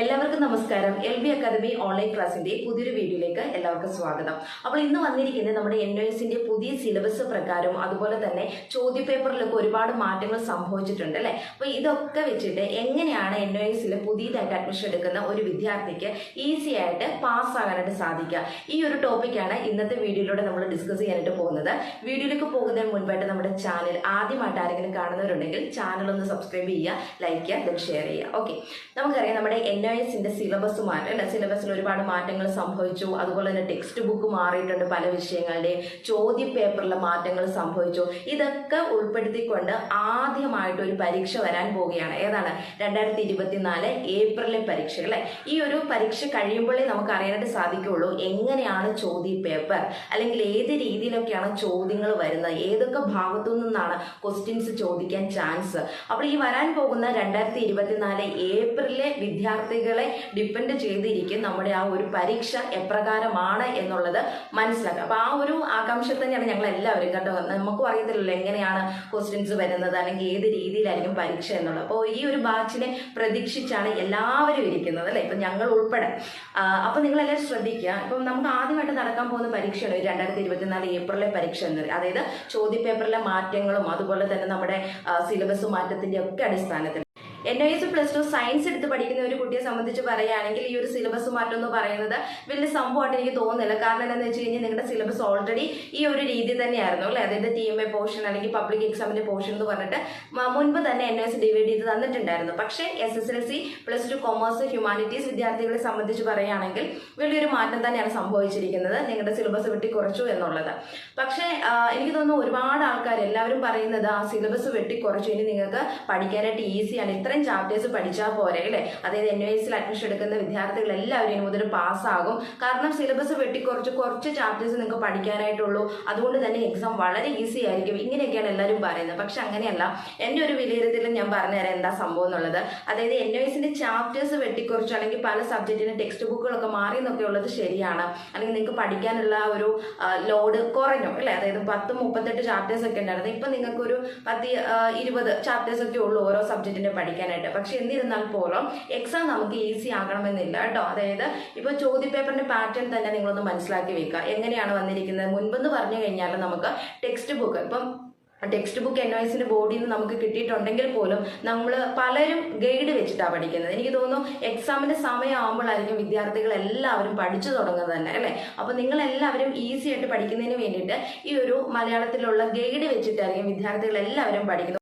എല്ലാവർക്കും നമസ്കാരം. L B academy online ക്ലാസിന്റെ പുതിയൊരു വീഡിയോയിലേക്ക് എല്ലാവർക്കും സ്വാഗതം. അപ്പോൾ ഇന്ന് വന്നിരിക്കുന്നത് നമ്മുടെ എൻ ഒ എസിന്റെ പുതിയ സിലബസ് പ്രകാരം അതുപോലെ തന്നെ ചോദ്യപേപ്പറിലൊക്കെ ഒരുപാട് മാറ്റങ്ങൾ സംഭവിച്ചിട്ടുണ്ട് അല്ലേ? അപ്പോൾ ഇതൊക്കെ വെച്ചിട്ട് എങ്ങനെയാണ് എൻ ഒ എസിൽ പുതിയതായിട്ട് അഡ്മിഷൻ എടുക്കുന്ന ഒരു വിദ്യാർത്ഥിക്ക് ഈസി ആയിട്ട് പാസ് ആകാനായിട്ട് സാധിക്കുക? ഈ ഒരു ടോപ്പിക്കാണ് ഇന്നത്തെ വീഡിയോയിലൂടെ നമ്മൾ ഡിസ്കസ് ചെയ്യാനായിട്ട് പോകുന്നത്. വീഡിയോയിലേക്ക് പോകുന്നതിന് മുൻപായിട്ട് നമ്മുടെ ചാനൽ ആദ്യമായിട്ട് ആരെങ്കിലും കാണുന്നവരുണ്ടെങ്കിൽ ചാനൽ ഒന്ന് സബ്സ്ക്രൈബ് ചെയ്യുക ലൈക്ക് ചെയ്യുക ഷെയർ ചെയ്യുക. ഓക്കെ നമുക്കറിയാം നമ്മുടെ എൻ ഒ എസിന്റെ സിലബസ് മാറ്റം അല്ലെ സിലബസിൽ ഒരുപാട് മാറ്റങ്ങൾ സംഭവിച്ചു. അതുപോലെ തന്നെ ടെക്സ്റ്റ് ബുക്ക് മാറിയിട്ടുണ്ട് പല വിഷയങ്ങളുടെ ചോദ്യ പേപ്പറിലെ മാറ്റങ്ങൾ സംഭവിച്ചു. ഇതൊക്കെ ഉൾപ്പെടുത്തിക്കൊണ്ട് ആദ്യമായിട്ട് ഒരു പരീക്ഷ വരാൻ പോവുകയാണ്. ഏതാണ്? രണ്ടായിരത്തി ഇരുപത്തിനാല് ഏപ്രിലെ പരീക്ഷ അല്ലെ? ഈ ഒരു പരീക്ഷ കഴിയുമ്പോഴേ നമുക്ക് അറിയാനായിട്ട് സാധിക്കുകയുള്ളൂ എങ്ങനെയാണ് ചോദ്യ പേപ്പർ അല്ലെങ്കിൽ ഏത് രീതിയിലൊക്കെയാണ് ചോദ്യങ്ങൾ വരുന്നത് ഏതൊക്കെ ഭാഗത്തു നിന്നാണ് ക്വസ്റ്റ്യൻസ് ചോദിക്കാൻ ചാൻസ് അപ്പോൾ ഈ വരാൻ പോകുന്ന രണ്ടായിരത്തി ഇരുപത്തിനാല് ഏപ്രിലെ വിദ്യാർത്ഥികളെ ഡിപ്പെൻഡ് ചെയ്തിരിക്കും. നമ്മുടെ ആ ഒരു പരീക്ഷ എപ്രകാരമാണ് എന്നുള്ളത് മനസ്സിലാക്കുക. അപ്പോൾ ആ ഒരു ആകാംക്ഷ തന്നെയാണ് ഞങ്ങൾ എല്ലാവരും കേട്ടോ നമുക്കും അറിയത്തില്ലല്ലോ എങ്ങനെയാണ് ക്വസ്റ്റ്യൻസ് വരുന്നത് അല്ലെങ്കിൽ ഏത് രീതിയിലായിരിക്കും പരീക്ഷ എന്നുള്ളത്. അപ്പോൾ ഈ ഒരു ബാച്ചിനെ പ്രതീക്ഷിച്ചാണ് എല്ലാവരും ഇരിക്കുന്നത് അല്ലേ? ഇപ്പം ഞങ്ങൾ ഉൾപ്പെടെ. അപ്പോൾ നിങ്ങളെല്ലാവരും ശ്രദ്ധിക്കുക. ഇപ്പം നമുക്ക് ആദ്യമായിട്ട് നടക്കാൻ പോകുന്ന പരീക്ഷയാണ് ഒരു രണ്ടായിരത്തി ഇരുപത്തിനാല് ഏപ്രിലെ പരീക്ഷ എന്ന് അതായത് ചോദ്യപേപ്പറിലെ മാറ്റങ്ങളും അതുപോലെ തന്നെ നമ്മുടെ സിലബസ് മാറ്റത്തിന്റെ ഒക്കെ അടിസ്ഥാനത്തിൽ N I S plus two science എടുത്ത് പഠിക്കുന്ന ഒരു കുട്ടിയെ സംബന്ധിച്ച് പറയുകയാണെങ്കിൽ ഈ ഒരു സിലബസ് മാറ്റം എന്ന് പറയുന്നത് വലിയ സംഭവമായിട്ട് എനിക്ക് തോന്നുന്നില്ല. കാരണം എന്താണെന്ന് വെച്ച് കഴിഞ്ഞാൽ നിങ്ങളുടെ സിലബസ് ഓൾറെഡി ഈ ഒരു രീതി തന്നെയായിരുന്നു അല്ലേ? അതായത് ടി എം എ പോർഷൻ അല്ലെങ്കിൽ പബ്ലിക് എക്സാമിന്റെ പോർഷൻ എന്ന് പറഞ്ഞിട്ട് മുൻപ് തന്നെ എൻ എസ് ഡിവൈഡ് ചെയ്ത് തന്നിട്ടുണ്ടായിരുന്നു. പക്ഷേ S S L C plus two commerce humanities വിദ്യാർത്ഥികളെ സംബന്ധിച്ച് പറയുകയാണെങ്കിൽ വലിയൊരു മാറ്റം തന്നെയാണ് സംഭവിച്ചിരിക്കുന്നത്. നിങ്ങളുടെ സിലബസ് വെട്ടി വെട്ടിക്കുറച്ചു എന്നുള്ളത്. പക്ഷേ എനിക്ക് തോന്നുന്നു ഒരുപാട് ആൾക്കാർ എല്ലാവരും പറയുന്നത് ആ സിലബസ് വെട്ടി വെട്ടിക്കുറച്ചു. ഇനി നിങ്ങൾക്ക് പഠിക്കാനായിട്ട് ഈസിയാണ് ഇത്രയും ചാപ്റ്റേഴ്സ് പഠിച്ചാൽ പോരെ അല്ലേ? അതായത് എൻ എസിൽ അഡ്മിഷൻ എടുക്കുന്ന വിദ്യാർത്ഥികൾ എല്ലാവരും ഇനി മുതൽ പാസ്സാകും കാരണം സിലബസ് വെട്ടി കുറച്ച് കുറച്ച് ചാപ്റ്റേഴ്സ് നിങ്ങൾക്ക് പഠിക്കാനായിട്ടുള്ളൂ. അതുകൊണ്ട് തന്നെ എക്സാം വളരെ ഈസി ആയിരിക്കും. ഇങ്ങനെയൊക്കെയാണ് എല്ലാവരും പറയുന്നത്. പക്ഷെ അങ്ങനെയല്ല. എന്റെ ഒരു വിലയിരുത്തലും ഞാൻ പറഞ്ഞുതരാം എന്താ സംഭവം എന്നുള്ളത്. അതായത് എൻ എസിന്റെ ചാപ്റ്റേഴ്സ് വെട്ടിക്കുറച്ച് അല്ലെങ്കിൽ പല സബ്ജക്റ്റിന്റെ ടെക്സ്റ്റ് ബുക്കുകളൊക്കെ മാറി എന്നൊക്കെ ഉള്ളത് ശരിയാണ്. അല്ലെങ്കിൽ നിങ്ങൾക്ക് പഠിക്കാനുള്ള ഒരു ലോഡ് കുറഞ്ഞു അല്ലേ? അതായത് പത്ത് മുപ്പത്തെട്ട് ചാപ്റ്റേഴ്സ് ഒക്കെ ഉണ്ടായിരുന്നു. ഇപ്പം നിങ്ങൾക്ക് ഒരു പത്ത് ഇരുപത് ചാപ്റ്റേഴ്സ് ഒക്കെ ഉള്ളൂ ഓരോ സബ്ജക്റ്റിന്റെ പഠിക്കാനായിട്ട് പക്ഷെ എന്നിരുന്നാൽ പോലും എക്സാം നമുക്ക് ഈസി ആകണമെന്നില്ല കേട്ടോ. അതായത് ഇപ്പോൾ ചോദ്യപേപ്പറിന്റെ പാറ്റേൺ തന്നെ നിങ്ങളൊന്ന് മനസ്സിലാക്കി വെക്കുക. എങ്ങനെയാണ് വന്നിരിക്കുന്നത്? മുൻപെന്ന് പറഞ്ഞു കഴിഞ്ഞാൽ നമുക്ക് ടെക്സ്റ്റ് ബുക്ക് ഇപ്പം ടെക്സ്റ്റ് ബുക്ക് എൻ ബോഡിയിൽ നിന്ന് നമുക്ക് കിട്ടിയിട്ടുണ്ടെങ്കിൽ പോലും നമ്മൾ പലരും ഗൈഡ് വെച്ചിട്ടാണ് പഠിക്കുന്നത്. എനിക്ക് തോന്നുന്നു എക്സാമിന്റെ സമയമാകുമ്പോഴായിരിക്കും വിദ്യാർത്ഥികൾ എല്ലാവരും പഠിച്ചു തുടങ്ങുന്നത് തന്നെ അല്ലേ? അപ്പോൾ നിങ്ങൾ എല്ലാവരും ഈസി ആയിട്ട് പഠിക്കുന്നതിന് വേണ്ടിയിട്ട് ഈ ഒരു മലയാളത്തിലുള്ള ഗൈഡ് വെച്ചിട്ടായിരിക്കും വിദ്യാർത്ഥികൾ എല്ലാവരും പഠിക്കുന്നത്.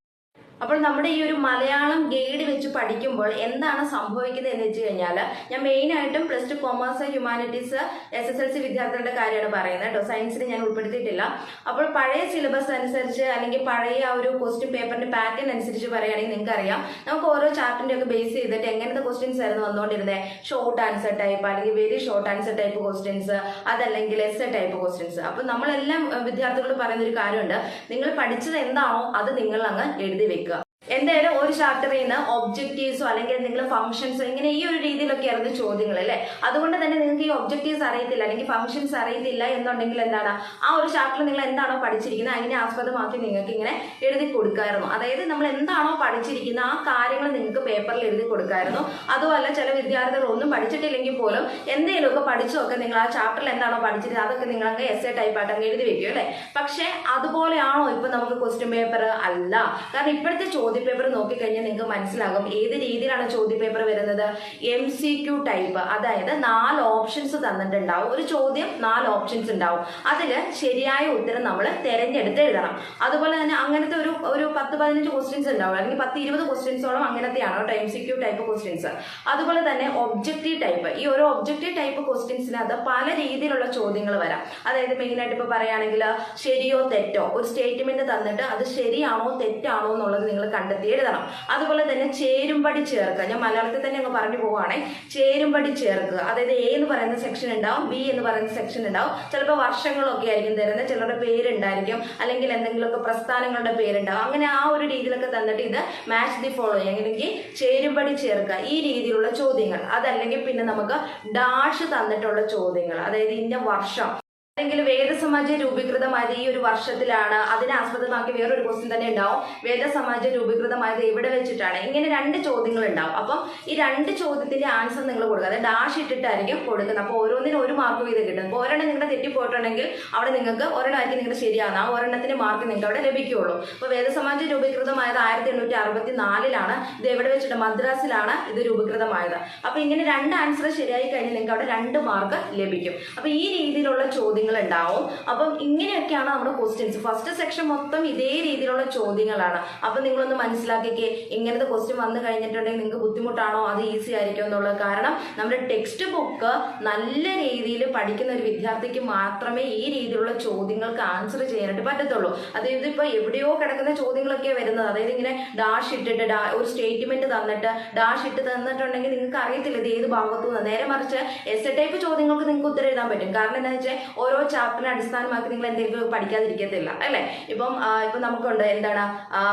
അപ്പോൾ നമ്മുടെ ഈ ഒരു മലയാളം ഗൈഡ് വെച്ച് പഠിക്കുമ്പോൾ എന്താണ് സംഭവിക്കുന്നത് എന്ന് വെച്ച് കഴിഞ്ഞാൽ ഞാൻ മെയിൻ ആയിട്ടും plus two commerce humanities S S L C വിദ്യാർത്ഥികളുടെ കാര്യമാണ് പറയുന്നത് കേട്ടോ. സയൻസിന് ഞാൻ ഉൾപ്പെടുത്തിയിട്ടില്ല. അപ്പോൾ പഴയ സിലബസ് അനുസരിച്ച് അല്ലെങ്കിൽ പഴയ ആ ഒരു ക്വസ്റ്റ്യൻ പേപ്പറിന്റെ പാറ്റേൺ അനുസരിച്ച് പറയുകയാണെങ്കിൽ നിങ്ങൾക്ക് അറിയാം നമുക്ക് ഓരോ ചാപ്റ്ററിന്റെ ഒക്കെ ബേസ് ചെയ്തിട്ട് എങ്ങനത്തെ ക്വസ്റ്റ്യൻസ് ആയിരുന്നു വന്നുകൊണ്ടിരുന്നത് ഷോർട്ട് ആൻസർ ടൈപ്പ് അല്ലെങ്കിൽ very short answer type questions അതല്ലെങ്കിൽ എസ് ടൈപ്പ് ക്വസ്റ്റ്യൻസ് അപ്പോൾ നമ്മളെല്ലാം വിദ്യാർത്ഥികളോട് പറയുന്ന ഒരു കാര്യമുണ്ട്. നിങ്ങൾ പഠിച്ചത് എന്താണോ അത് നിങ്ങൾ അങ്ങ് എഴുതി വെക്കുക. എന്തായാലും ഒരു ചാപ്റ്ററിൽ നിന്ന് ഒബ്ജക്റ്റീവ്സോ അല്ലെങ്കിൽ എന്തെങ്കിലും ഫംഗ്ഷൻസോ ഇങ്ങനെ ഈ ഒരു രീതിയിലൊക്കെ ആയിരുന്നു ചോദ്യങ്ങൾ അല്ലേ? അതുകൊണ്ട് തന്നെ നിങ്ങൾക്ക് ഈ ഒബ്ജക്റ്റീവ്സ് അറിയത്തില്ല അല്ലെങ്കിൽ ഫംഗ്ഷൻസ് അറിയത്തില്ല എന്നുണ്ടെങ്കിൽ എന്താണ്? ആ ഒരു ചാപ്റ്ററിൽ നിങ്ങൾ എന്താണോ പഠിച്ചിരിക്കുന്നത് അതിനെ ആസ്പദമാക്കി നിങ്ങൾക്ക് ഇങ്ങനെ എഴുതി കൊടുക്കായിരുന്നു. അതായത് നമ്മൾ എന്താണോ പഠിച്ചിരിക്കുന്നത് ആ കാര്യങ്ങൾ നിങ്ങൾക്ക് പേപ്പറിൽ എഴുതി കൊടുക്കായിരുന്നു. അതുമല്ല ചില വിദ്യാർത്ഥികൾ ഒന്നും പഠിച്ചിട്ടില്ലെങ്കിൽ പോലും എന്തെങ്കിലുമൊക്കെ പഠിച്ചൊക്കെ നിങ്ങൾ ആ ചാപ്റ്ററിൽ എന്താണോ പഠിച്ചിരുന്നത് അതൊക്കെ നിങ്ങൾ അങ്ങ് എസ് എ ടൈപ്പ് ആയിട്ട് അങ്ങ് എഴുതി വെക്കും അല്ലേ? പക്ഷേ അതുപോലെയാണോ ഇപ്പൊ നമുക്ക് ക്വസ്റ്റ്യൻ പേപ്പർ അല്ല. കാരണം ഇപ്പോഴത്തെ ചോദ്യ പേപ്പർ നോക്കിക്കഴിഞ്ഞാൽ നിങ്ങൾക്ക് മനസ്സിലാകും ഏത് രീതിയിലാണ് ചോദ്യപേപ്പർ വരുന്നത്. എം സി ക്യു ടൈപ്പ് അതായത് നാല് ഓപ്ഷൻസ് തന്നിട്ടുണ്ടാവും. ഒരു ചോദ്യം നാല് ഓപ്ഷൻസ് ഉണ്ടാവും. അതിൽ ശരിയായ ഉത്തരം നമ്മൾ തിരഞ്ഞെടുത്ത് എഴുതണം. അതുപോലെ തന്നെ അങ്ങനത്തെ ഒരു ഒരു പത്ത് പതിനഞ്ച് ക്വസ്റ്റ്യൻസ് ഉണ്ടാവും. അല്ലെങ്കിൽ പത്ത് ഇരുപത് ക്വസ്റ്റ്യൻസോളം അങ്ങനത്തെയാണ് കേട്ടോ M C Q type questions അതുപോലെ തന്നെ ഒബ്ജക്റ്റീവ് ടൈപ്പ് ഈ ഒരു ഒബ്ജക്റ്റീവ് ടൈപ്പ് ക്വസ്റ്റ്യൻസിനകത്ത് പല രീതിയിലുള്ള ചോദ്യങ്ങൾ വരാം. അതായത് മെയിനായിട്ട് ഇപ്പോൾ പറയുകയാണെങ്കിൽ ശരിയോ തെറ്റോ? ഒരു സ്റ്റേറ്റ്മെന്റ് തന്നിട്ട് അത് ശരിയാണോ തെറ്റാണോ എന്നുള്ളത് നിങ്ങൾ കണ്ടെത്തി എഴുതണം അതുപോലെ തന്നെ ചേരുംപടി ചേർക്കുക. ഞാൻ മലയാളത്തിൽ തന്നെ അങ്ങ് പറഞ്ഞു പോവുകയാണെ. ചേരുംപടി ചേർക്കുക. അതായത് എ എന്ന് പറയുന്ന സെക്ഷൻ ഉണ്ടാവും ബി എന്ന് പറയുന്ന സെക്ഷൻ ഉണ്ടാവും. ചിലപ്പോൾ വർഷങ്ങളൊക്കെ ആയിരിക്കും തരുന്നത്. ചിലരുടെ പേരുണ്ടായിരിക്കും. അല്ലെങ്കിൽ എന്തെങ്കിലുമൊക്കെ പ്രസ്ഥാനങ്ങളുടെ പേരുണ്ടാവും. അങ്ങനെ ആ ഒരു രീതിയിലൊക്കെ തന്നിട്ട് ഇത് മാച്ച് ദി ഫോളോ അല്ലെങ്കിൽ ചേരുംപടി ചേർക്കുക. ഈ രീതിയിലുള്ള ചോദ്യങ്ങൾ. അതല്ലെങ്കിൽ പിന്നെ നമുക്ക് ഡാഷ് തന്നിട്ടുള്ള ചോദ്യങ്ങൾ. അതായത് ഇന്ന വർഷം അല്ലെങ്കിൽ വേദസമാജം രൂപീകൃതമായത് ഈ ഒരു വർഷത്തിലാണ്. അതിനെ ആസ്പദമാക്കി വേറൊരു ക്വസ്റ്റ്യൻ തന്നെ ഉണ്ടാവും. വേദസമാജം രൂപീകൃതമായത് എവിടെ വെച്ചിട്ടാണ്? ഇങ്ങനെ രണ്ട് ചോദ്യങ്ങൾ ഉണ്ടാവും. അപ്പം ഈ രണ്ട് ചോദ്യത്തിന്റെ ആൻസർ നിങ്ങൾ കൊടുക്കുക. അതായത് ഡാഷ് ഇട്ടിട്ടായിരിക്കും കൊടുക്കുന്നത്. അപ്പോൾ ഓരോന്നിനും ഒരു മാർക്ക് വീതം കിട്ടും. അപ്പോൾ ഒരെണ്ണം നിങ്ങളുടെ തെറ്റിപ്പോയിട്ടുണ്ടെങ്കിൽ അവിടെ നിങ്ങൾക്ക് ഒരെണ്ണമായിരിക്കും നിങ്ങളുടെ ശരിയാകുന്ന ആ ഒരെണ്ണത്തിന് മാർക്ക് നിങ്ങൾക്ക് അവിടെ ലഭിക്കുകയുള്ളൂ അപ്പോൾ വേദസമാജം രൂപീകൃതമായത് ആയിരത്തി എണ്ണൂറ്റി അറുപത്തി നാലിലാണ് ഇത് എവിടെ വെച്ചിട്ട്? മദ്രാസിലാണ് ഇത് രൂപീകൃതമായത്. അപ്പോൾ ഇങ്ങനെ രണ്ട് ആൻസർ ശരിയായി കഴിഞ്ഞാൽ നിങ്ങൾക്ക് അവിടെ രണ്ട് മാർക്ക് ലഭിക്കും. അപ്പോൾ ഈ രീതിയിലുള്ള ചോദ്യങ്ങൾ ഉണ്ടാവും അപ്പം ഇങ്ങനെയൊക്കെയാണ് നമ്മുടെ ക്വസ്റ്റ്യൻസ് ഫസ്റ്റ് സെക്ഷൻ മൊത്തം ഇതേ രീതിയിലുള്ള ചോദ്യങ്ങളാണ്. അപ്പം നിങ്ങളൊന്ന് മനസ്സിലാക്കിക്കേ ഇങ്ങനത്തെ ക്വസ്റ്റ്യൻ വന്നു കഴിഞ്ഞിട്ടുണ്ടെങ്കിൽ നിങ്ങൾക്ക് ബുദ്ധിമുട്ടാണോ? അത് ഈസി ആയിരിക്കും എന്നുള്ളത്. കാരണം നമ്മുടെ ടെക്സ്റ്റ് ബുക്ക് നല്ല രീതിയിൽ പഠിക്കുന്ന ഒരു വിദ്യാർത്ഥിക്ക് മാത്രമേ ഈ രീതിയിലുള്ള ചോദ്യങ്ങൾക്ക് ആൻസർ ചെയ്യാനായിട്ട് പറ്റത്തുള്ളൂ. അതായത് ഇപ്പോൾ എവിടെയോ കിടക്കുന്ന ചോദ്യങ്ങളൊക്കെ വരുന്നത്. അതായത് ഇങ്ങനെ ഡാഷ് ഇട്ടിട്ട് ഡാ ഒരു സ്റ്റേറ്റ്മെന്റ് തന്നിട്ട് ഡാഷ് ഇട്ട് തന്നിട്ടുണ്ടെങ്കിൽ നിങ്ങൾക്ക് അറിയത്തില്ല ഇത് ഏത് ഭാഗത്തു നിന്ന് നേരെ മറിച്ച് എസ് എ ടൈപ്പ് ചോദ്യങ്ങൾക്ക് നിങ്ങൾക്ക് ഉത്തരം എഴുതാൻ പറ്റും. കാരണം എന്താണെന്ന് വെച്ചാൽ ഓരോ ചാപ്റ്ററിനെ അടിസ്ഥാനമാക്കി നിങ്ങൾ എന്തെങ്കിലും പഠിക്കാതിരിക്കത്തില്ല അല്ലേ? ഇപ്പം ഇപ്പൊ നമുക്കുണ്ട് എന്താണ്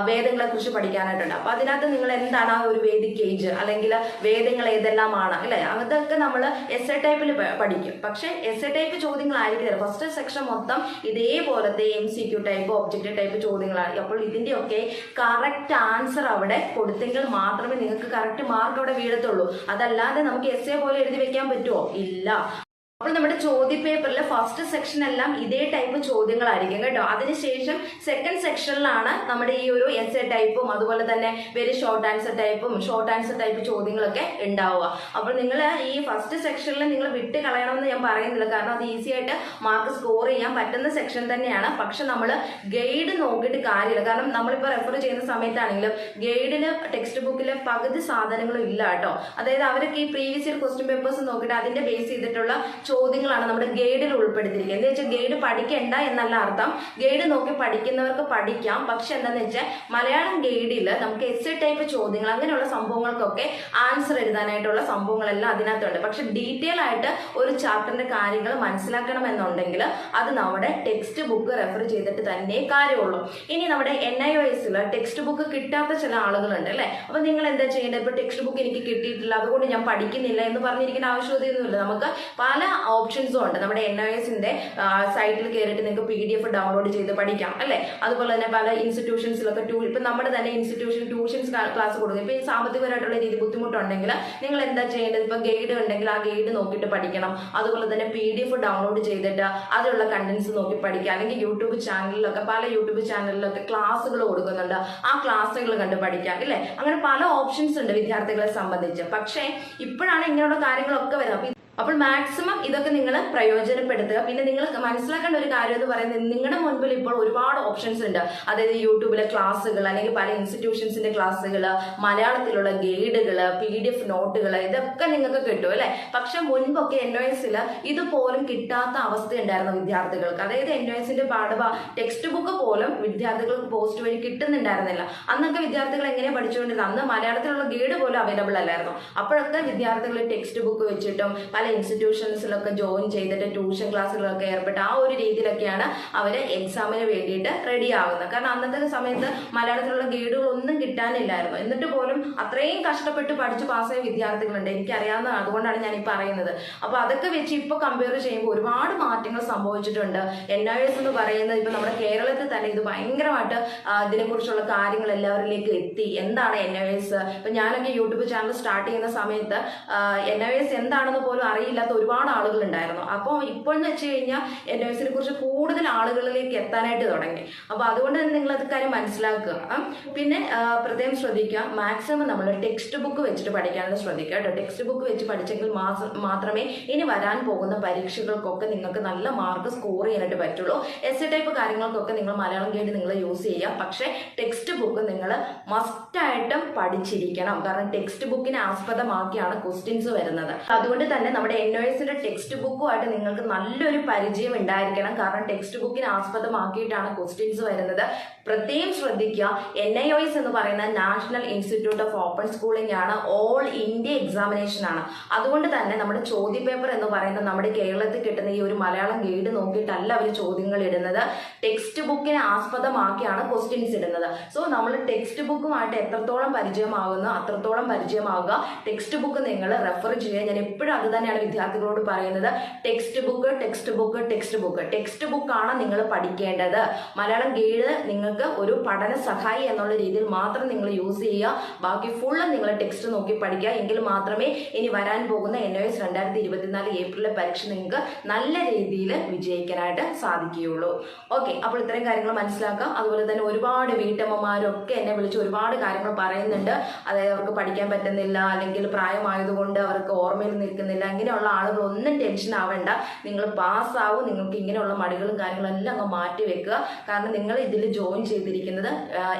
വേദങ്ങളെ കുറിച്ച് പഠിക്കാനായിട്ടുണ്ട്. അപ്പൊ അതിനകത്ത് നിങ്ങൾ എന്താണ് ആ ഒരു വേദിക് ഏജ് അല്ലെങ്കിൽ വേദങ്ങൾ ഏതെല്ലാമാണ് അല്ലേ? അതൊക്കെ നമ്മൾ എസ് എ ടൈപ്പിൽ പഠിക്കും. പക്ഷെ എസ് എ ടൈപ്പ് ചോദ്യങ്ങളായിരിക്കില്ല ഫസ്റ്റ് സെക്ഷൻ മൊത്തം ഇതേപോലത്തെ M C Q type objective type ചോദ്യങ്ങളായിരിക്കും. അപ്പോൾ ഇതിന്റെയൊക്കെ കറക്റ്റ് ആൻസർ അവിടെ കൊടുത്തെങ്കിൽ മാത്രമേ നിങ്ങൾക്ക് കറക്റ്റ് മാർക്ക് അവിടെ വീഴത്തുള്ളൂ. അതല്ലാതെ നമുക്ക് എസ് എ പോലെ എഴുതി വെക്കാൻ പറ്റുമോ? ഇല്ല. അപ്പോൾ നമ്മുടെ ചോദ്യ പേപ്പറിൽ ഫസ്റ്റ് സെക്ഷൻ എല്ലാം ഇതേ ടൈപ്പ് ചോദ്യങ്ങളായിരിക്കും കേട്ടോ. അതിനുശേഷം സെക്കൻഡ് സെക്ഷനിലാണ് നമ്മുടെ ഈ ഒരു എസ് എ ടൈപ്പും അതുപോലെ തന്നെ വെരി ഷോർട്ട് ആൻസർ ടൈപ്പും ഷോർട്ട് ആൻസർ ടൈപ്പ് ചോദ്യങ്ങളൊക്കെ ഉണ്ടാവുക. അപ്പോൾ നിങ്ങൾ ഈ ഫസ്റ്റ് സെക്ഷനിൽ നിങ്ങൾ വിട്ട് കളയണമെന്ന് ഞാൻ പറയുന്നില്ല. കാരണം അത് ഈസി ആയിട്ട് മാർക്ക് സ്കോർ ചെയ്യാൻ പറ്റുന്ന സെക്ഷൻ തന്നെയാണ്. പക്ഷെ നമ്മൾ ഗൈഡ് നോക്കിയിട്ട് കാര്യമില്ല. കാരണം നമ്മളിപ്പോൾ റെഫർ ചെയ്യുന്ന സമയത്താണെങ്കിലും ഗൈഡിന് ടെക്സ്റ്റ് ബുക്കിലെ പകുതി സാധനങ്ങളും ഇല്ല കേട്ടോ. അതായത് അവരൊക്കെ ഈ പ്രീവിയസ് ഇയർ ക്വസ്റ്റ്യൻ പേപ്പേഴ്സ് നോക്കിയിട്ട് അതിന്റെ ബേസ് ചെയ്തിട്ടുള്ള ചോദ്യങ്ങളാണ് നമ്മുടെ ഗൈഡിൽ ഉൾപ്പെടുത്തിയിരിക്കുന്നത്. എന്താ വെച്ചാൽ ഗൈഡ് പഠിക്കേണ്ട എന്നല്ല അർത്ഥം. ഗൈഡ് നോക്കി പഠിക്കുന്നവർക്ക് പഠിക്കാം. പക്ഷെ എന്താണെന്ന് വെച്ചാൽ മലയാളം ഗൈഡിൽ നമുക്ക് എസ് ടൈപ്പ് ചോദ്യങ്ങൾ അങ്ങനെയുള്ള സംഭവങ്ങൾക്കൊക്കെ ആൻസർ എഴുതാനായിട്ടുള്ള സംഭവങ്ങളെല്ലാം അതിനകത്തുണ്ട്. പക്ഷെ ഡീറ്റെയിൽ ആയിട്ട് ഒരു ചാപ്റ്ററിന്റെ കാര്യങ്ങൾ മനസ്സിലാക്കണമെന്നുണ്ടെങ്കിൽ അത് നമ്മുടെ ടെക്സ്റ്റ് ബുക്ക് റെഫർ ചെയ്തിട്ട് തന്നെ കാര്യമുള്ളൂ. ഇനി നമ്മുടെ എൻ ഐ ഒ എസിൽ ടെക്സ്റ്റ് ബുക്ക് കിട്ടാത്ത ചില ആളുകളുണ്ട് അല്ലേ? അപ്പൊ നിങ്ങൾ എന്താ ചെയ്യേണ്ടത്? ഇപ്പൊ ടെക്സ്റ്റ് ബുക്ക് എനിക്ക് കിട്ടിയിട്ടില്ല അതുകൊണ്ട് ഞാൻ പഠിക്കുന്നില്ല എന്ന് പറഞ്ഞിരിക്കുന്ന ആവശ്യമൊന്നുമില്ല നമുക്ക് പല ഓപ്ഷൻസും ഉണ്ട്. നമ്മുടെ എൻ ഐ എസിന്റെ സൈറ്റിൽ കയറിയിട്ട് നിങ്ങൾക്ക് പി ഡി എഫ് ഡൗൺലോഡ് ചെയ്ത് പഠിക്കാം അല്ലേ? അതുപോലെ തന്നെ പല ഇൻസ്റ്റിറ്റ്യൂഷൻസിലൊക്കെ ടൂ ഇപ്പൊ നമ്മുടെ തന്നെ ഇൻസ്റ്റിറ്റ്യൂഷൻ ട്യൂഷൻസ് ക്ലാസ് കൊടുക്കും. ഇപ്പൊ സാമ്പത്തികപരമായിട്ടുള്ള രീതി ബുദ്ധിമുട്ടുണ്ടെങ്കിൽ നിങ്ങൾ എന്താ ചെയ്യേണ്ടത്? ഇപ്പൊ ഗൈഡ് ഉണ്ടെങ്കിൽ ആ ഗൈഡ് നോക്കിയിട്ട് പഠിക്കണം. അതുപോലെ തന്നെ പി ഡി എഫ് ഡൗൺലോഡ് ചെയ്തിട്ട് അതിലുള്ള കണ്ടന്റ്സ് നോക്കി പഠിക്കുക. അല്ലെങ്കിൽ യൂട്യൂബ് ചാനലിലൊക്കെ പല യൂട്യൂബ് ചാനലിലൊക്കെ ക്ലാസ്സുകൾ കൊടുക്കുന്നുണ്ട്. ആ ക്ലാസ്സുകൾ കണ്ട് പഠിക്കാം അല്ലേ? അങ്ങനെ പല ഓപ്ഷൻസ് ഉണ്ട് വിദ്യാർത്ഥികളെ സംബന്ധിച്ച്. പക്ഷേ ഇപ്പോഴാണ് ഇങ്ങനെയുള്ള കാര്യങ്ങളൊക്കെ വരുന്നത്. അപ്പോൾ മാക്സിമം ഇതൊക്കെ നിങ്ങൾ പ്രയോജനപ്പെടുത്തുക. പിന്നെ നിങ്ങൾ മനസ്സിലാക്കേണ്ട ഒരു കാര്യം എന്ന് പറയുന്നത് നിങ്ങളുടെ മുൻപിൽ ഇപ്പോൾ ഒരുപാട് ഓപ്ഷൻസ് ഉണ്ട്. അതായത് യൂട്യൂബിലെ ക്ലാസ്സുകൾ അല്ലെങ്കിൽ പല ഇൻസ്റ്റിറ്റ്യൂഷൻസിന്റെ ക്ലാസ്സുകൾ മലയാളത്തിലുള്ള ഗൈഡുകൾ പി ഡി എഫ് നോട്ടുകൾ ഇതൊക്കെ നിങ്ങൾക്ക് കിട്ടും അല്ലേ? പക്ഷെ മുൻപൊക്കെ എൻ ഒ എസിൽ ഇതുപോലും കിട്ടാത്ത അവസ്ഥ ഉണ്ടായിരുന്നു വിദ്യാർത്ഥികൾക്ക്. അതായത് എൻ ഒ എസിന്റെ പാഠഭ ടെക്സ്റ്റ് ബുക്ക് പോലും വിദ്യാർത്ഥികൾക്ക് പോസ്റ്റ് വഴി കിട്ടുന്നുണ്ടായിരുന്നില്ല. അന്നൊക്കെ വിദ്യാർത്ഥികൾ എങ്ങനെ പഠിച്ചുകൊണ്ടിരുന്നത്? അന്ന് മലയാളത്തിലുള്ള ഗൈഡ് പോലും അവൈലബിൾ അല്ലായിരുന്നു. അപ്പോഴൊക്കെ വിദ്യാർത്ഥികൾ ടെക്സ്റ്റ് ബുക്ക് വെച്ചിട്ടും പല ഇൻസ്റ്റിറ്റ്യൂഷൻസിലൊക്കെ ജോയിൻ ചെയ്തിട്ട് ട്യൂഷൻ ക്ലാസ്സുകളൊക്കെ ഏർപ്പെട്ട് ആ ഒരു രീതിയിലൊക്കെയാണ് അവർ എക്സാമിന് വേണ്ടിയിട്ട് റെഡി ആകുന്നത് കാരണം അന്നത്തെ സമയത്ത് മലയാളത്തിലുള്ള ഗൈഡുകളൊന്നും കിട്ടാനില്ലായിരുന്നു. എന്നിട്ട് പോലും അത്രയും കഷ്ടപ്പെട്ട് പഠിച്ച് പാസ്സായ വിദ്യാർത്ഥികളുണ്ട്. എനിക്കറിയാവുന്ന അതുകൊണ്ടാണ് ഞാൻ ഈ പറയുന്നത്. അപ്പോൾ അതൊക്കെ വെച്ച് ഇപ്പോൾ കമ്പയർ ചെയ്യുമ്പോൾ ഒരുപാട് മാറ്റങ്ങൾ സംഭവിച്ചിട്ടുണ്ട്. എൻ ഐ എസ് എന്ന് പറയുന്നത് ഇപ്പോൾ നമ്മുടെ കേരളത്തിൽ തന്നെ ഇത് ഭയങ്കരമായിട്ട് ഇതിനെക്കുറിച്ചുള്ള കാര്യങ്ങൾ എല്ലാവരിലേക്ക് എത്തി. എന്താണ് എൻ ഐ എസ് ഇപ്പം ഞാനൊക്കെ യൂട്യൂബ് ചാനൽ സ്റ്റാർട്ട് ചെയ്യുന്ന സമയത്ത് എൻ ഐ എസ് എന്താണെന്ന് പോലും അറിയില്ലാത്ത ഒരുപാട് ആളുകൾ ഉണ്ടായിരുന്നു അപ്പോൾ ഇപ്പോൾ എന്ന് വെച്ച് കഴിഞ്ഞാൽ എൻ ഒ എസിനെ കുറിച്ച് കൂടുതൽ ആളുകളിലേക്ക് എത്താനായിട്ട് തുടങ്ങി. അപ്പോൾ അതുകൊണ്ട് തന്നെ നിങ്ങൾ അത് കാര്യം മനസ്സിലാക്കുക. പിന്നെ പ്രത്യേകം ശ്രദ്ധിക്കുക. മാക്സിമം നമ്മൾ ടെക്സ്റ്റ് ബുക്ക് വെച്ചിട്ട് പഠിക്കാനുള്ള ശ്രദ്ധിക്കുക കേട്ടോ. ടെക്സ്റ്റ് ബുക്ക് വെച്ച് പഠിച്ചെങ്കിൽ മാത്രമേ ഇനി വരാൻ പോകുന്ന പരീക്ഷകൾക്കൊക്കെ നിങ്ങൾക്ക് നല്ല മാർക്ക് സ്കോർ ചെയ്യാനായിട്ട് പറ്റുള്ളൂ. എസ് ടൈപ്പ് കാര്യങ്ങൾക്കൊക്കെ നിങ്ങൾ മലയാളം ഗൈഡ് നിങ്ങൾ യൂസ് ചെയ്യുക. പക്ഷേ ടെക്സ്റ്റ് ബുക്ക് നിങ്ങൾ മസ്റ്റായിട്ടും പഠിച്ചിരിക്കണം. കാരണം ടെക്സ്റ്റ് ബുക്കിനെ ആസ്പദമാക്കിയാണ് ക്വസ്റ്റ്യൻസ് വരുന്നത്. അതുകൊണ്ട് തന്നെ നമ്മുടെ എൻ ഒ എസിന്റെ ടെക്സ്റ്റ് ബുക്കുമായിട്ട് നിങ്ങൾക്ക് നല്ലൊരു പരിചയം ഉണ്ടായിരിക്കണം. കാരണം ടെക്സ്റ്റ് ബുക്കിനെ ആസ്പദമാക്കിയിട്ടാണ് ക്വസ്റ്റ്യൻസ് വരുന്നത്. പ്രത്യേകം ശ്രദ്ധിക്കുക. എൻ ഐ ഒ എസ് എന്ന് പറയുന്ന national institute of open schooling ആണ് ഓൾ ഇന്ത്യ എക്സാമിനേഷൻ ആണ്. അതുകൊണ്ട് തന്നെ നമ്മുടെ ചോദ്യ പേപ്പർ എന്ന് പറയുന്നത് നമ്മുടെ കേരളത്തിൽ കിട്ടുന്ന ഈ ഒരു മലയാളം ഗൈഡ് നോക്കിയിട്ടല്ല അവർ ചോദ്യങ്ങൾ ഇടുന്നത്. ടെക്സ്റ്റ് ബുക്കിനെ ആസ്പദമാക്കിയാണ് ക്വസ്റ്റ്യൻസ് ഇടുന്നത്. സോ നമ്മൾ ടെക്സ്റ്റ് ബുക്കുമായിട്ട് എത്രത്തോളം പരിചയമാകുന്നു അത്രത്തോളം പരിചയമാവുക ടെക്സ്റ്റ് ബുക്ക് നിങ്ങൾ റെഫർ ചെയ്യുക. ഞാൻ എപ്പോഴും അത് തന്നെയാണ് വിദ്യാർത്ഥികളോട് പറയുന്നത്. Text book text book text book text ബുക്കാണ് നിങ്ങൾ പഠിക്കേണ്ടത്. മലയാളം ഗൈഡ് നിങ്ങൾക്ക് ഒരു പഠന സഹായി എന്നുള്ള രീതിയിൽ മാത്രം നിങ്ങൾ യൂസ് ചെയ്യുക. ബാക്കി ഫുള്ള് നിങ്ങൾ ടെക്സ്റ്റ് നോക്കി പഠിക്കുക. എങ്കിൽ മാത്രമേ ഇനി വരാൻ പോകുന്ന എൻ ഒ എസ് രണ്ടായിരത്തി ഇരുപത്തിനാല് ഏപ്രിലെ പരീക്ഷ നിങ്ങൾക്ക് നല്ല രീതിയിൽ വിജയിക്കാനായിട്ട് സാധിക്കുകയുള്ളൂ. ഓക്കെ അപ്പോൾ ഇത്രയും കാര്യങ്ങൾ മനസ്സിലാക്കാം. അതുപോലെ തന്നെ ഒരുപാട് വീട്ടമ്മമാരൊക്കെ എന്നെ വിളിച്ച് ഒരുപാട് കാര്യങ്ങൾ പറയുന്നുണ്ട്. അതായത് അവർക്ക് പഠിക്കാൻ പറ്റുന്നില്ല അല്ലെങ്കിൽ പ്രായമായതുകൊണ്ട് അവർക്ക് ഓർമ്മയിൽ നിൽക്കുന്നില്ല. ഇങ്ങനെയുള്ള ആളുകൾ ഒന്നും ടെൻഷൻ ആവേണ്ട. നിങ്ങൾ പാസ്സാവും നിങ്ങൾക്ക് ഇങ്ങനെയുള്ള മടികളും കാര്യങ്ങളും എല്ലാം അങ്ങ് മാറ്റി വെക്കുക. കാരണം നിങ്ങൾ ഇതിൽ ജോയിൻ ചെയ്തിരിക്കുന്നത്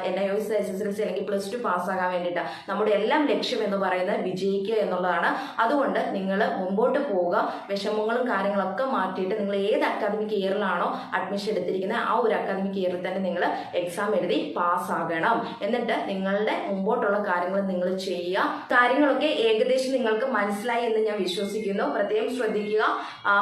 N I S S S L C അല്ലെങ്കിൽ പ്ലസ് ടു പാസ്സാകാൻ വേണ്ടിയിട്ടാണ് നമ്മുടെ എല്ലാം ലക്ഷ്യം എന്ന് പറയുന്നത് വിജയിക്കുക എന്നുള്ളതാണ്. അതുകൊണ്ട് നിങ്ങൾ മുമ്പോട്ട് പോവുക. വിഷമങ്ങളും കാര്യങ്ങളൊക്കെ മാറ്റിയിട്ട് നിങ്ങൾ ഏത് അക്കാദമിക് ഇയറിലാണോ അഡ്മിഷൻ എടുത്തിരിക്കുന്നത് ആ ഒരു അക്കാദമിക് ഇയറിൽ തന്നെ നിങ്ങൾ എക്സാം എഴുതി പാസ്സാകണം എന്നിട്ട് നിങ്ങളുടെ മുമ്പോട്ടുള്ള കാര്യങ്ങൾ നിങ്ങൾ ചെയ്യുക. കാര്യങ്ങളൊക്കെ ഏകദേശം നിങ്ങൾക്ക് മനസ്സിലായി എന്ന് ഞാൻ വിശ്വസിക്കുന്നു. പ്രത്യേകം ശ്രദ്ധിക്കുക.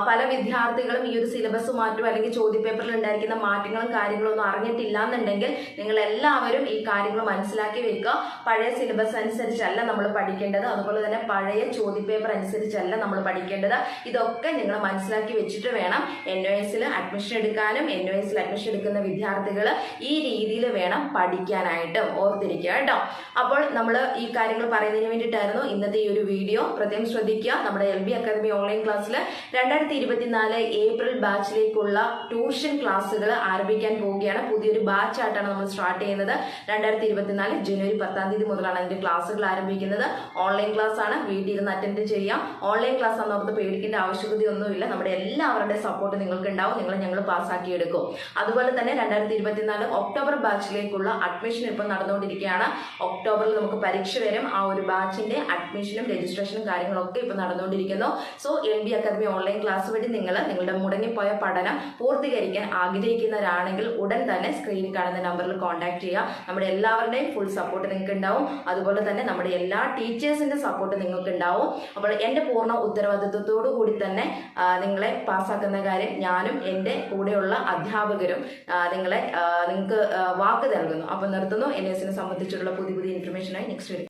പല വിദ്യാർത്ഥികളും ഈ ഒരു സിലബസ് മാറ്റം അല്ലെങ്കിൽ ചോദ്യപേപ്പറിൽ ഉണ്ടായിരിക്കുന്ന മാറ്റങ്ങളും കാര്യങ്ങളും ഒന്നും അറിഞ്ഞിട്ടില്ല എന്നുണ്ടെങ്കിൽ നിങ്ങൾ എല്ലാവരും ഈ കാര്യങ്ങൾ മനസ്സിലാക്കി വെക്കുക. പഴയ സിലബസ് അനുസരിച്ചല്ല നമ്മൾ പഠിക്കേണ്ടത്. അതുപോലെ തന്നെ പഴയ ചോദ്യപേപ്പർ അനുസരിച്ചല്ല നമ്മൾ പഠിക്കേണ്ടത്. ഇതൊക്കെ നിങ്ങൾ മനസ്സിലാക്കി വെച്ചിട്ട് വേണം എൻ ഒ എസിൽ അഡ്മിഷൻ എടുക്കാനും എൻ ഒ എസിൽ അഡ്മിഷൻ എടുക്കുന്ന വിദ്യാർത്ഥികൾ ഈ രീതിയിൽ വേണം പഠിക്കാനായിട്ട്. ഓർത്തിരിക്കുക കേട്ടോ. അപ്പോൾ നമ്മൾ ഈ കാര്യങ്ങൾ പറയുന്നതിന് വേണ്ടിയിട്ടായിരുന്നു ഇന്നത്തെ ഈ ഒരു വീഡിയോ. പ്രത്യേകം ശ്രദ്ധിക്കുക. നമ്മുടെ എൽ ബി അക്കാദമി ഓൺലൈൻ ക്ലാസ്സിൽ രണ്ടായിരത്തി ഇരുപത്തിനാല് ഏപ്രിൽ ബാച്ചിലേക്കുള്ള ട്യൂഷൻ ക്ലാസ്സുകൾ ആരംഭിക്കാൻ പോവുകയാണ്. പുതിയൊരു ബാച്ച് ആയിട്ടാണ് നമ്മൾ സ്റ്റാർട്ട് ചെയ്യുന്നത്. രണ്ടായിരത്തി ഇരുപത്തിനാല് ജനുവരി പത്താം തീയതി മുതലാണ് അതിന്റെ ക്ലാസ്സുകൾ ആരംഭിക്കുന്നത്. ഓൺലൈൻ ക്ലാസ് ആണ് വീട്ടിൽ ഇരുന്ന് അറ്റൻഡ് ചെയ്യാം. ഓൺലൈൻ ക്ലാസ് ആണെന്ന് പേടിക്കേണ്ട ആവശ്യകതയൊന്നുമില്ല നമ്മുടെ എല്ലാവരുടെ സപ്പോർട്ട് നിങ്ങൾക്ക് ഉണ്ടാവും നിങ്ങൾ ഞങ്ങൾ പാസ്സാക്കി എടുക്കും. അതുപോലെ തന്നെ രണ്ടായിരത്തി ഇരുപത്തിനാല് ഒക്ടോബർ ബാച്ചിലേക്കുള്ള അഡ്മിഷൻ ഇപ്പം നടന്നുകൊണ്ടിരിക്കുകയാണ്. ഒക്ടോബറിൽ നമുക്ക് പരീക്ഷ വരും. ആ ഒരു ബാച്ചിന്റെ അഡ്മിഷനും രജിസ്ട്രേഷനും കാര്യങ്ങളൊക്കെ ഇപ്പോൾ നടന്നുകൊണ്ടിരിക്കുന്നു. So N B academy online class വഴി നിങ്ങൾ നിങ്ങളുടെ മുടങ്ങിപ്പോയ പഠനം പൂർത്തീകരിക്കാൻ ആഗ്രഹിക്കുന്നവരാണെങ്കിൽ ഉടൻ തന്നെ സ്ക്രീനിൽ കാണുന്ന നമ്പറിൽ കോൺടാക്ട് ചെയ്യുക. നമ്മുടെ എല്ലാവരുടെയും ഫുൾ സപ്പോർട്ട് നിങ്ങൾക്ക് ഉണ്ടാവും അതുപോലെ തന്നെ നമ്മുടെ എല്ലാ ടീച്ചേഴ്സിന്റെ സപ്പോർട്ട് നിങ്ങൾക്ക് ഉണ്ടാവും അപ്പോൾ എന്റെ പൂർണ ഉത്തരവാദിത്വത്തോടു കൂടി തന്നെ നിങ്ങളെ പാസ്സാക്കുന്ന കാര്യം ഞാനും എന്റെ കൂടെയുള്ള അധ്യാപകരും നിങ്ങളെ നിങ്ങൾക്ക് വാക്ക് നൽകുന്നു. അപ്പോൾ നിർത്തുന്നു. എൻ എസിനെ സംബന്ധിച്ചുള്ള പുതിയ പുതിയ ഇൻഫർമേഷനായി നെക്സ്റ്റ്